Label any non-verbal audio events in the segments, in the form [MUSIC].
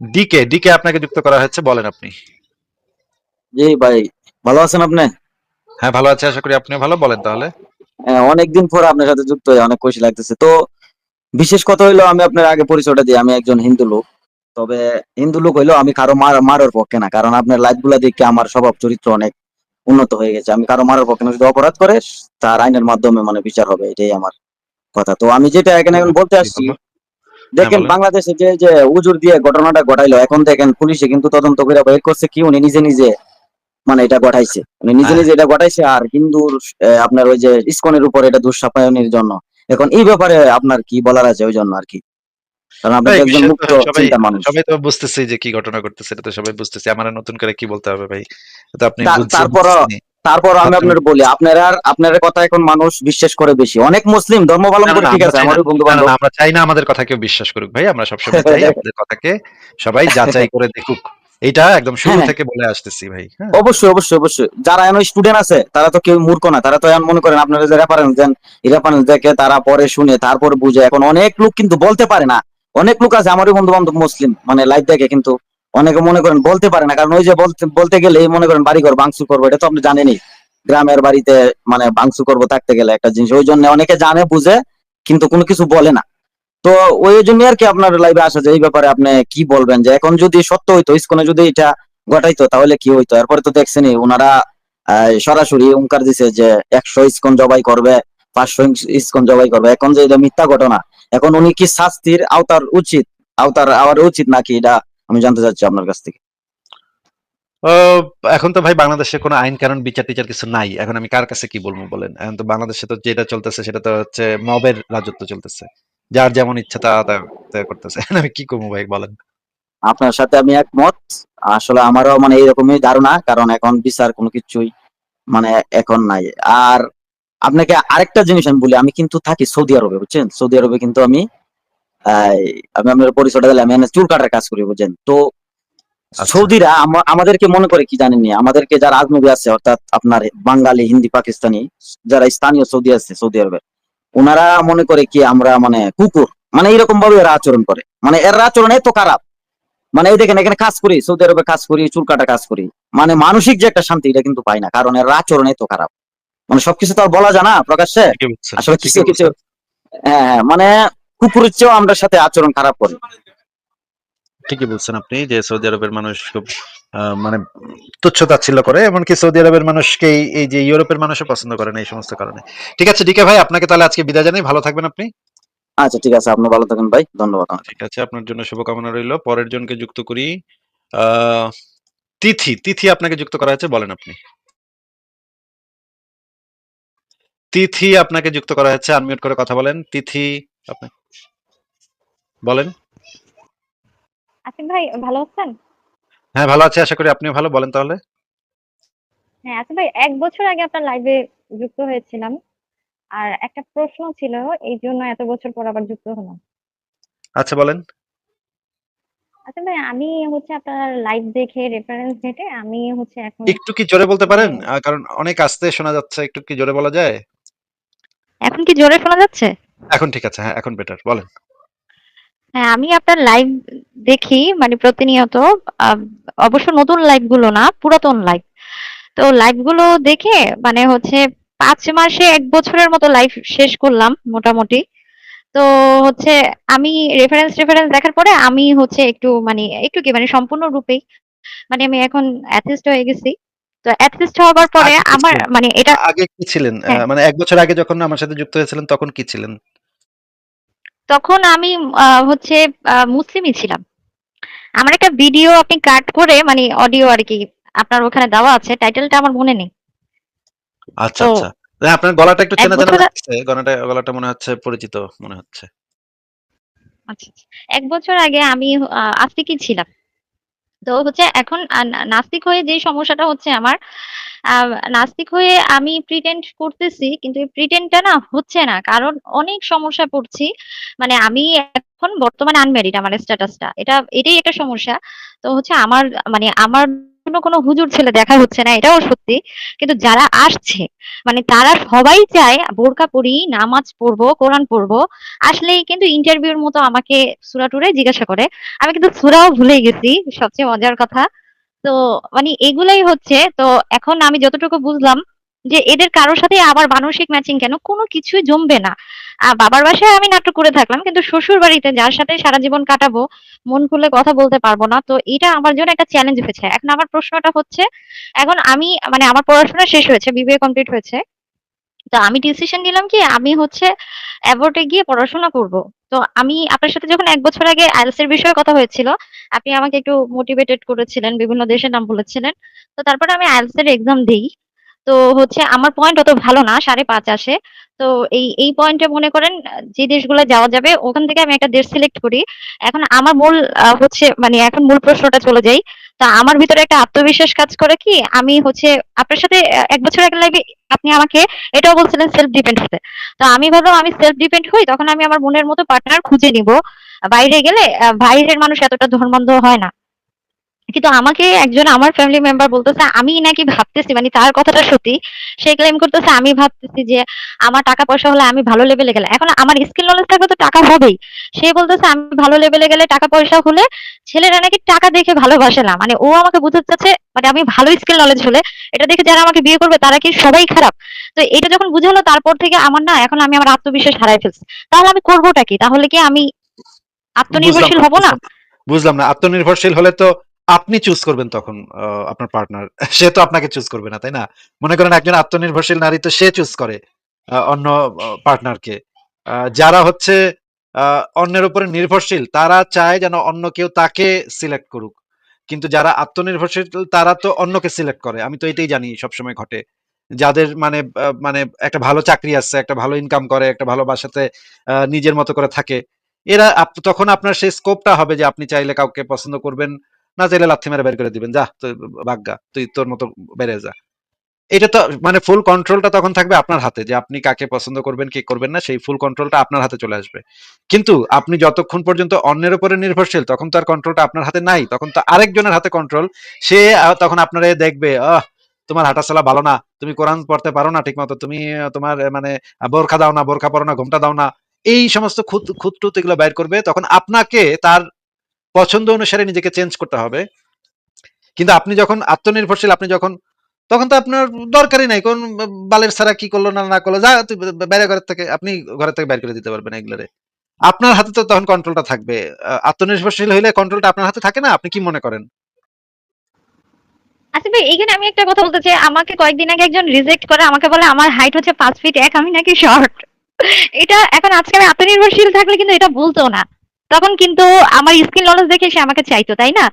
Decay decay আপনাকে যুক্ত করা হয়েছে বলেন আপনি। জি ভাই ভালো আছেন আপনি? হ্যাঁ ভালো আছে আশা করি আপনিও ভালো বলেন তাহলে। হ্যাঁ, অনেকদিন পর আপনার সাথে যুক্ত হয়ে অনেক খুশি লাগতেছে। তো বিশেষ কথা হইল আমি আপনার আগে পরিচয়টা দিই আমি একজন হিন্দু লোক। তবে হিন্দু লোক হইল আমি কারও মার মারার পক্ষে না কারণ আপনার লাইফগুলা দেখে আমার স্বভাব চরিত্র অনেক উন্নত হয়ে গেছে। আমি কারও মারার পক্ষে না যদি অপরাধ করে তার আইনের মাধ্যমে মানে বিচার হবে এটাই আমার কথা। তো আমি যেটা এখানে এখন বলতে আসছি দেখেন বলেন। বাংলাদেশে যে যে উজুর দিয়ে ঘটনাটা ঘটাইলো এখন দেখেন পুলিশে কিন্তু তদন্ত করে বের করছে কি উনি নিজে নিজে মানে এটা ঘটাইছে উনি নিজে হ্যাঁ। নিজে এটা ঘটাইছে আর হিন্দুর আপনার ওই যে ইসকনের উপর এটা দুঃসাপায়নের জন্য এখন এই ব্যাপারে আপনার কি বলার আছে ওই জন্য আর কি সবাই তো বুঝতেছে যে কি ঘটনা ঘটতেছে এটা তো সবাই বুঝতেছে আমার নতুন করে কি বলতে হবে ভাই আপনি তা- তারপরও বুঝছেনই। তারপর আমি আপনার বলি আপনার আর আপনার কথা এখন মানুষ বিশ্বাস করে বেশি। অনেক মুসলিম ধর্ম পালন করে ঠিক আছে না- বন্ধু বান্ধব আমরা চাই না আমাদের কথা কেউ বিশ্বাস করুক ভাই। আমরা সবসময় চাই [LAUGHS] আপনাদের কথাকে সবাই যাচাই করে দেখুক। এটা একদম শুরু হ্যাঁ। থেকে বলে আসতেছি ভাই হ্যাঁ। অবশ্যই অবশ্যই অবশ্যই। যারা এখন স্টুডেন্ট আছে তারা তো কেউ মূর্খ না। তারা তো এখন মনে করেন আপনারা যে রেফারেন্স দেন এই রেফারেন্স দেখে তারা পরে শুনে তারপর বুঝে। এখন অনেক লোক কিন্তু বলতে পারে না। অনেক লোক আছে আমারই বন্ধু বান্ধব মুসলিম মানে লাইভ দেখে কিন্তু অনেকে মনে করেন বলতে পারে না, কারণ ওই যে বলতে বলতে গেলে মনে করেন বাড়ি ঘর ভাঙচুর করব, এটা তো আপনি জানেনই। গ্রামের বাড়িতে মানে ভাঙচুর করব থাকতে গেলে একটা জিনিস, ওই জন্য অনেকে জানে, বুঝে, কিন্তু কোনো কিছু বলে না। তো ওই জন্য আর কি আপনার লাইভে আসা যে এই ব্যাপারে আপনি কি বলবেন? যে এখন যদি সত্য হইতো, ইসকনে যদি এটা ঘটাইতো, তাহলে কি হইতো? এরপরে তো দেখছেনই ওনারা সরাসরি হুঙ্কার দিছে যে একশো ইসকন জবাই করবে, পাঁচশো ইসকন জবাই করবে। এখন যে এটা মিথ্যা ঘটনা, এখন উনি কি শাস্তির আওতার উচিত? আওতার আওয়ার উচিত নাকি এটা আমি জানতে চাচ্ছি আপনার কাছ থেকে। এখন তো ভাই বাংলাদেশে কোনো আইন কানুন বিচার টিচার কিছু নাই। এখন আমি কার কাছে কি বলব বলেন? এখন তো বাংলাদেশে তো যেটা চলতেছে সেটা তো হচ্ছে মবের রাজত্ব চলতেছে। যার যেমন ইচ্ছা তা করতেছে। আমি কি করব ভাই বলেন? আপনার সাথে আমি একমত। আসলে আমারও মানে এইরকমই ধারণা কারণ এখন বিচার কোনো কিছুই মানে এখন নাই। আর আপনাকে আরেকটা জিনিস আমি বলি আমি কিন্তু থাকি সৌদি আরবে বুঝছেন? সৌদি আরবে কিন্তু আমি আমি আপনার পরিচয়টা দিলাম এখানে চুল কাটার কাজ করি বুঝছেন? তো আচ্ছা। সৌদিরা আমাদেরকে মনে করে কি জানেননি আমাদেরকে যারা আজনবী আছে অর্থাৎ আপনার বাঙালি হিন্দি পাকিস্তানি যারা স্থানীয় সৌদি আছে সৌদি আরবে ওনারা মনে করে কি আমরা মানে কুকুর মানে এরকম ভাবে এরা আচরণ করে। মানে এর আচরণ এত খারাপ। মানে এই দেখেন এখানে কাজ করি সৌদি আরবে কাজ করি চুল কাটা কাজ করি। মানে মানসিক যে একটা শান্তি এটা কিন্তু পাই না কারণ এর আচরণ এত খারাপ। মানে সবকিছু তো আর বলা যায় না প্রকাশ্যে? আসলে কিছু কিছু হ্যাঁ হ্যাঁ, মানে কুকুরের চেয়েও আমরা সাথে আচরণ খারাপ করি। ঠিকই বলছেন আপনি যে সৌদি আরবের মানুষ খুব মানে তুচ্ছ তাচ্ছিল্য করে এমনকি সৌদি আরবের মানুষকে এই- যে ইউরোপের মানুষও পছন্দ করে না এই সমস্ত কারণে। ঠিক আছে ডিকে ভাই আপনাকে তাহলে আজকে বিদায় জানাই। ভালো থাকবেন আপনি। আচ্ছা ঠিক আছে আপনি ভালো থাকেন ভাই। ধন্যবাদ ঠিক আছে আপনার জন্য শুভকামনা রইল। পরের জনকে যুক্ত করি আহ তিথি তিথি আপনাকে যুক্ত করা হয়েছে বলেন আপনি। তিথি আপনাকে যুক্ত করা হয়েছে আনমিউট করে কথা বলেন। তিথি আপনি বলেন। আসিফ ভাই ভালো আছেন? হ্যাঁ ভালো আছে আশা করি আপনিও ভালো। বলেন তাহলে। হ্যাঁ আসিফ ভাই এক বছর আগে আপনার লাইভে যুক্ত হয়েছিলাম। আর একটা প্রশ্ন ছিল এই জন্য এত বছর পর আবার যুক্ত হলাম। আচ্ছা বলেন। আসিফ ভাই আমি হচ্ছে আপনার লাইভ দেখে রেফারেন্স ঘেটে আমি হচ্ছে এখন একটু কি জোরে বলতে পারেন? আহ, কারণ অনেক আস্তে শোনা যাচ্ছে একটু কি জোরে বলা যায়? এখন কি জোরে শোনা যাচ্ছে? এখন ঠিক আছে হ্যাঁ এখন বেটার বলেন। হ্যাঁ আমি আপনার লাইভ দেখি মানে প্রতিনিয়ত অবশ্য নতুন লাইভগুলো না পুরাতন লাইভ তো লাইভগুলো দেখে মানে হচ্ছে পাঁচ মাসে এক বছরের মতো লাইভ শেষ করলাম মোটামুটি। তো হচ্ছে আমি রেফারেন্স রেফারেন্স দেখার পরে আমি হচ্ছে একটু মানে একটু কি মানে সম্পূর্ণরূপেই মানে আমি এখন অ্যাথিস্ট হয়ে গেছি। তো অ্যাথিস্ট হওয়ার পরে আমার মানে এটা আগে কি ছিলেন? হ্যাঁ। মানে এক বছর আগে যখন আমার সাথে যুক্ত হয়েছিলেন তখন কি ছিলেন? তখন আমি হচ্ছে মুসলিমই ছিলাম। আমার একটা ভিডিও আপনি কাট করে মানে অডিও আর কি আপনার ওখানে দেওয়া আছে টাইটেলটা আমার মনে নেই। আচ্ছা আচ্ছা। আপনার গলাটা একটু চেনা চেনা লাগছে গলাটা গলাটা মনে হচ্ছে পরিচিত মনে হচ্ছে। আচ্ছা আচ্ছা। এক বছর আগে আমি আহ, আস্তিকই ছিলাম। তো হচ্ছে এখন নাস্তিক হয়ে যে সমস্যাটা হচ্ছে আমার নাস্তিক হয়ে আমি প্রিটেন্ড করতেছি, কিন্তু এই প্রিটেন্ডটা না হচ্ছে না। কারণ অনেক সমস্যা পড়ছি। মানে আমি এখন বর্তমানে আনম্যারিড আমার স্ট্যাটাসটা এটা, এটাই একটা সমস্যা। তো হচ্ছে আমার মানে আমার জন্য কোনো হুজুর ছেলে দেখা হচ্ছে না, এটাও সত্যি। কিন্তু যারা আসছে মানে তারা সবাই চায়, বোরকা পড়ি নামাজ পড়ব, কোরআন পড়ব। আসলেই কিন্তু ইন্টারভিউর মতো আমাকে সুরা টুরে জিজ্ঞাসা করে। আমি কিন্তু সুরাও ভুলে গেছি, সবচেয়ে মজার কথা। তো মানে এগুলাই হচ্ছে, তো এখন আমি যতটুকু বুঝলাম যে এদের কারোর সাথে আবার মানসিক ম্যাচিং কেন? কোনো কিছুই জমবে না। বাবার বাসায় আমি নাটক করে থাকলাম, কিন্তু শ্বশুর বাড়িতে যার সাথে সারা জীবন কাটাবো, মন খুলে কথা বলতে পারব না। তো এটা আমার জন্য একটা চ্যালেঞ্জ হয়েছে। এখন আমার প্রশ্নটা হচ্ছে, এখন আমি মানে আমার পড়াশোনা শেষ হয়েছে বিবিএ কমপ্লিট হয়েছে। তো আমি ডিসিশন নিলাম কি, আমি হচ্ছে অ্যাবোর্ডে গিয়ে পড়াশোনা করব। তো আমি, আপনার সাথে যখন এক বছর আগে আইএলটিএস এর বিষয়ে কথা হয়েছিল, আপনি আমাকে একটু মোটিভেটেড করেছিলেন, বিভিন্ন দেশের নাম বলেছিলেন। তো তারপরে আমি আইএলটিএস এর এক্সাম দিই। তো হচ্ছে আমার পয়েন্ট অত ভালো না, সাড়ে পাঁচ আসে। তো এই এই পয়েন্টে মনে করেন, যে দেশগুলো যাওয়া যাবে, ওখান থেকে আমি একটা দেশ সিলেক্ট করি। এখন আমার মূল হচ্ছে মানে এখন মূল প্রশ্নটা চলে যাই। তা আমার ভিতরে একটা আত্মবিশ্বাস কাজ করে কি, আমি হচ্ছে, আপনার সাথে এক বছর আগে লাইভে আপনি আমাকে এটাও বলছিলেন সেলফ ডিপেন্ড হতে। তো আমি ভাবলাম, আমি সেলফ ডিপেন্ড হই, তখন আমি আমার মনের মতো পার্টনার খুঁজে নিব। বাইরে গেলে বাইরের মানুষ এতটা ধর্মান্ধ হয় না। কিন্তু আমাকে একজন আমার ফ্যামিলি মেম্বার বলতেছে আমি নাকি ভাবতেছি মানে তার কথাটা সত্যি সে ক্লেম করতেছে আমি ভাবতেছি যে আমার টাকা পয়সা হলে আমি ভালো লেভেলে গেলে এখন আমার স্কিল নলেজ থাকলে তো টাকা হবেই। সে বলতেছে আমি ভালো লেভেলে গেলে টাকা পয়সা হলে ছেলেরা নাকি টাকা দেখে ভালোবাসে না। মানে ও আমাকে বুঝাতে চাচ্ছে মানে আমি ভালো স্কিল নলেজ হলে এটা দেখে যারা আমাকে বিয়ে করবে তারা কি সবাই খারাপ? তো এটা যখন বুঝালো তারপর থেকে আমার না এখন আমি আমার আত্মবিশ্বাস হারাই ফেলছি। তাহলে আমি করবোটা কি? তাহলে কি আমি আত্মনির্ভরশীল হব না? বুঝলাম না আত্মনির্ভরশীল হলে তো আপনি চুজ করবেন তখন আপনার পার্টনার [LAUGHS] সে তো আপনাকে চুজ করবে না, তাই না? মনে করেন একজন আত্মনির্ভরশীল নারী তো সে চুজ করে অন্য পার্টনারকে যারা হচ্ছে অন্যের উপরে নির্ভরশীল, তারা চায় যেন অন্য কেউ তাকে সিলেক্ট করুক। কিন্তু যারা আত্মনির্ভরশীল, তারা তো অন্যকে সিলেক্ট করে। আমি তো এটাই জানি, সবসময় ঘটে। যাদের মানে মানে একটা ভালো চাকরি আছে, একটা ভালো ইনকাম করে, একটা ভালো বাসাতে নিজের মতো করে থাকে, এরা তখন আপনার সেই স্কোপটা হবে যে আপনি চাইলে কাউকে পছন্দ করবেন না চাইলে লাথি মেরে বের করে দিবেন। যা, তুই ভাগ্যা তুই তোর মতো বেড়ে যা। এটা তো মানে ফুল কন্ট্রোলটা তখন থাকবে আপনার হাতে, যে আপনি কাকে পছন্দ করবেন, কি করবেন না, সেই ফুল কন্ট্রোলটা আপনার হাতে চলে আসবে। কিন্তু আপনি যতক্ষণ পর্যন্ত অন্যের উপরে নির্ভরশীল, তখন তো আর কন্ট্রোলটা আপনার হাতে নাই, তখন তো আরেকজনের হাতে কন্ট্রোল সে তখন আপনারা দেখবে, আহ, তোমার হাঁটাচলা ভালো না, তুমি কোরআন পড়তে পারো না ঠিক মতো তুমি তোমার মানে বোরখা দাও না, বোরখা পরো না, ঘুমটা দাও না, এই সমস্ত খুদ খুঁতটুত এগুলো বাইর করবে, তখন আপনাকে তার পছন্দ অনুসারে নিজেকে চেঞ্জ করতে হবে। কিন্তু আপনি যখন আত্মনির্ভরশীল, আপনি যখন, তখন তো আপনার দরকারই নাই, কোন বালের ছাড়া কি করল না না করল, যা বাইরে ঘরের থেকে, আপনি ঘরের থেকে বাইর করে দিতে পারবেন এগুলোরে। আপনার হাতে তো তখন কন্ট্রোলটা থাকবে। আত্মনির্ভরশীল হইলে কন্ট্রোলটা আপনার হাতে থাকে না, আপনি কি মনে করেন? আচ্ছা ভাই, এখানে আমি একটা কথা বলতে চাই। আমাকে কয়েকদিন আগে একজন রিজেক্ট করে, আমাকে বলে আমার হাইট হচ্ছে পাঁচ ফিট এক, আমি নাকি শর্ট এটা এখন আজকে আমি আত্মনির্ভরশীল থাকলে কিন্তু এটা বলতো না। তখন কিন্তু আমার স্কিন নলেজ দেখে সে আমাকে চাইতো, তাই না?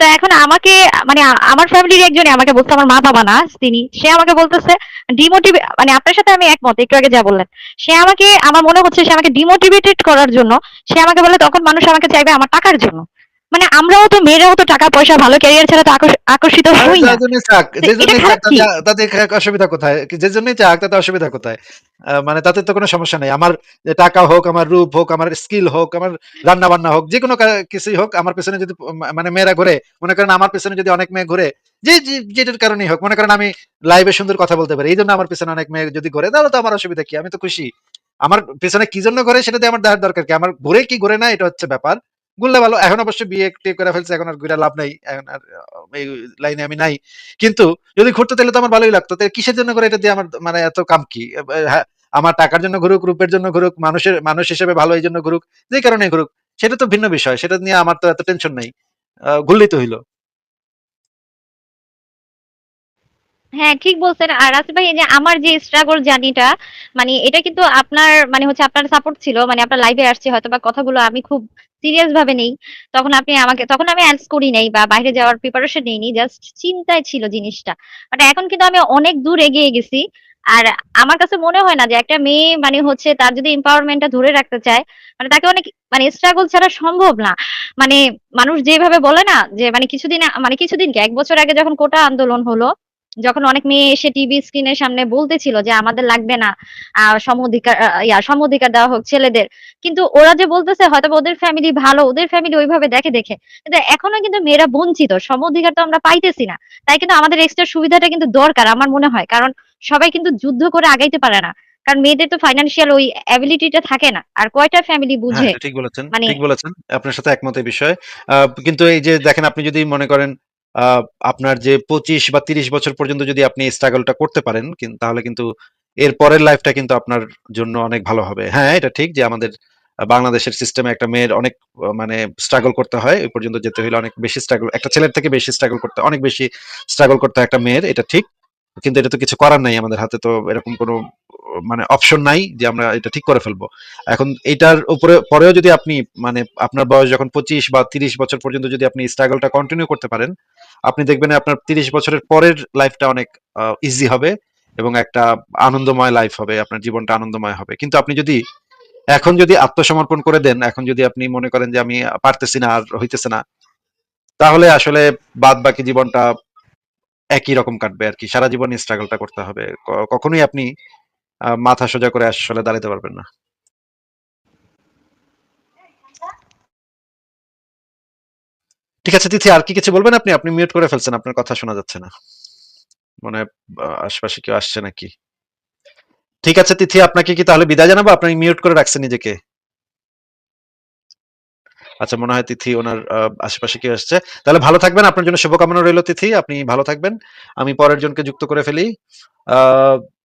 তো এখন আমাকে মানে আমার ফ্যামিলির একজনই আমাকে বলতো আমার মা বাবা না, তিনি সে আমাকে বলতেছে ডিমোটিভে মানে আপনার সাথে আমি একমত, একটু আগে যা বললেন। সে আমাকে, আমার মনে হচ্ছে সে আমাকে ডিমোটিভেটেড করার জন্য, সে আমাকে বলে তখন মানুষ আমাকে চাইবে আমার টাকার জন্য। মানে আমরাও তো মেয়েরাও তো টাকা পয়সা ভালো ক্যারিয়ার ছাড়া তো আকর্ষিত হই না। তাতে অসুবিধা কোথায়? যে জন্যই চাক তাতে অসুবিধা কোথায়? মানে তাতে তো কোনো সমস্যা নেই। আমার টাকা হোক আমার রূপ হোক আমার স্কিল হোক আমার রান্না বান্না হোক যে কোনো কিছুই হোক আমার পেছনে যদি মানে মেয়েরা ঘুরে মনে করেন আমার পেছনে যদি অনেক মেয়ে ঘুরে যে যে- যেটার কারণেই হোক মনে করেন আমি লাইভে সুন্দর কথা বলতে পারি এই জন্য আমার পেছনে অনেক মেয়ে যদি ঘুরে তাহলে তো আমার অসুবিধা কি? আমি তো খুশি। আমার পেছনে কি জন্য ঘুরে সেটা দিয়ে আমার দেখার দরকার কি? আমার ঘুরে কি ঘুরে না এটা হচ্ছে ব্যাপার। ঘুরলে ভালো। এখন অবশ্য বিয়ে করে ফেলছে এখন আর ঘুরে লাভ নাই। এখন আর এই লাইনে আমি নাই। কিন্তু যদি ঘুরতে তাহলে তো আমার ভালোই লাগতো। তাহলে কিসের জন্য করে এটা দিয়ে আমার মানে এত কাম কি? হ্যাঁ, আমার টাকার জন্য ঘুরুক রূপের জন্য ঘুরুক মানুষের মানুষ হিসেবে ভালো এই জন্য ঘুরুক যে কারণে ঘুরুক সেটা তো ভিন্ন বিষয়। সেটা নিয়ে আমার তো এত টেনশন নাই। ঘুরলেই তো হইল। হ্যাঁ ঠিক বলছেন। আর রাসেল ভাই যে আমার যে স্ট্রাগল জার্নিটা মানে এটা কিন্তু আপনার মানে হচ্ছে আপনার সাপোর্ট ছিল মানে আপনার লাইভে আসছে হয়তো বা কথাগুলো আমি খুব সিরিয়াস ভাবে নেই। তখন আপনি আমাকে, তখন আমি অ্যান্স করি নাই বা বাইরে যাওয়ার প্রিপারেশন নেইনি জাস্ট চিন্তায় ছিল জিনিসটা। বাট এখন কিন্তু আমি অনেক দূর এগিয়ে গেছি। আর আমার কাছে মনে হয় না যে একটা মেয়ে মানে হচ্ছে তার যদি এম্পাওয়ারমেন্টটা ধরে রাখতে চায় মানে তাকে অনেক মানে স্ট্রাগল ছাড়া সম্ভব না। মানে মানুষ যেভাবে বলে না যে মানে কিছুদিন মানে কিছুদিন এক বছর আগে যখন কোটা আন্দোলন হলো যখন অনেক মেয়ে এসে টিভি স্ক্রিনের সামনে বলতেছিল যে আমাদের লাগবে না আহ সম অধিকার আহ, ইয়া সম অধিকার দেওয়া হোক ছেলেদের কিন্তু ওরা যে বলতেছে হয়তো ওদের ফ্যামিলি ভালো ওদের ফ্যামিলি ওইভাবে দেখে দেখে কিন্তু এখনও কিন্তু মেয়েরা বঞ্চিত সম অধিকার তো আমরা পাইতেছি না তাই কিন্তু আমাদের এক্সট্রা সুবিধাটা কিন্তু দরকার আমার মনে হয় কারণ সবাই কিন্তু যুদ্ধ করে আগাইতে পারে না কারণ মেয়েদের তো ফাইন্যান্সিয়াল ওই অ্যাবিলিটিটা থাকে না আর কয়টা ফ্যামিলি বুঝে? ঠিক বলেছেন মানে ঠিক বলেছেন আপনার সাথে একমত এই বিষয়ে কিন্তু এই যে দেখেন আপনি যদি মনে করেন আপনার যে পঁচিশ বা তিরিশ বছর পর্যন্ত যদি আপনি স্ট্রাগলটা করতে পারেন তাহলে কিন্তু এর পরের লাইফটা কিন্তু আপনার জন্য অনেক ভালো হবে। হ্যাঁ এটা ঠিক যে আমাদের বাংলাদেশের সিস্টেমে একটা মেয়ের অনেক মানে স্ট্রাগল করতে হয়। ওই পর্যন্ত যেতে হলে অনেক বেশি স্ট্রাগল একটা ছেলের থেকে বেশি স্ট্রাগল করতে, অনেক বেশি স্ট্রাগল করতে হয় একটা মেয়ের, এটা ঠিক। কিন্তু এটা তো কিছু করার নাই, আমাদের হাতে তো এরকম কোনো মানে অপশন নাই যে আমরা এটা ঠিক করে ফেলব। এখন এটার উপরে, পরেও যদি আপনি মানে আপনার বয়স যখন পঁচিশ বা তিরিশ বছর পর্যন্ত যদি আপনি স্ট্রাগলটা কন্টিনিউ করতে পারেন আপনি দেখবেন আপনার তিরিশ বছরের পরের লাইফটা অনেক ইজি হবে এবং একটা আনন্দময় লাইফ হবে, আপনার জীবনটা আনন্দময় হবে। কিন্তু আপনি যদি, এখন যদি আত্মসমর্পণ করে দেন, এখন যদি আপনি মনে করেন যে আমি পারতেছি না আর হইতেছে না, তাহলে আসলে বাদ বাকি জীবনটা একই রকম কাটবে আর কি। সারা জীবন স্ট্রাগলটা করতে হবে। কখনোই আপনি মাথা সোজা করে আসলে দাঁড়াতে পারবেন না। ঠিক আছে, তিথি, আর কি কিছু বলবেন আপনি? আপনি মিউট করে ফেলছেন, আপনার কথা শোনা যাচ্ছে না। মনে হয় আশপাশে কেউ আসছে নাকি? ঠিক আছে, তিথি, আপনাকে কি তাহলে বিদায় জানাব? আপনি মিউট করে রাখছেন নিজেকে? আচ্ছা মনে হয় তিথি ওনার আশেপাশে কেউ আসছে। তাহলে ভালো থাকবেন, আপনার জন্য শুভকামনা রইল, তিথি। আপনি ভালো থাকবেন। আমি পরের জনকে যুক্ত করে ফেলি। আহ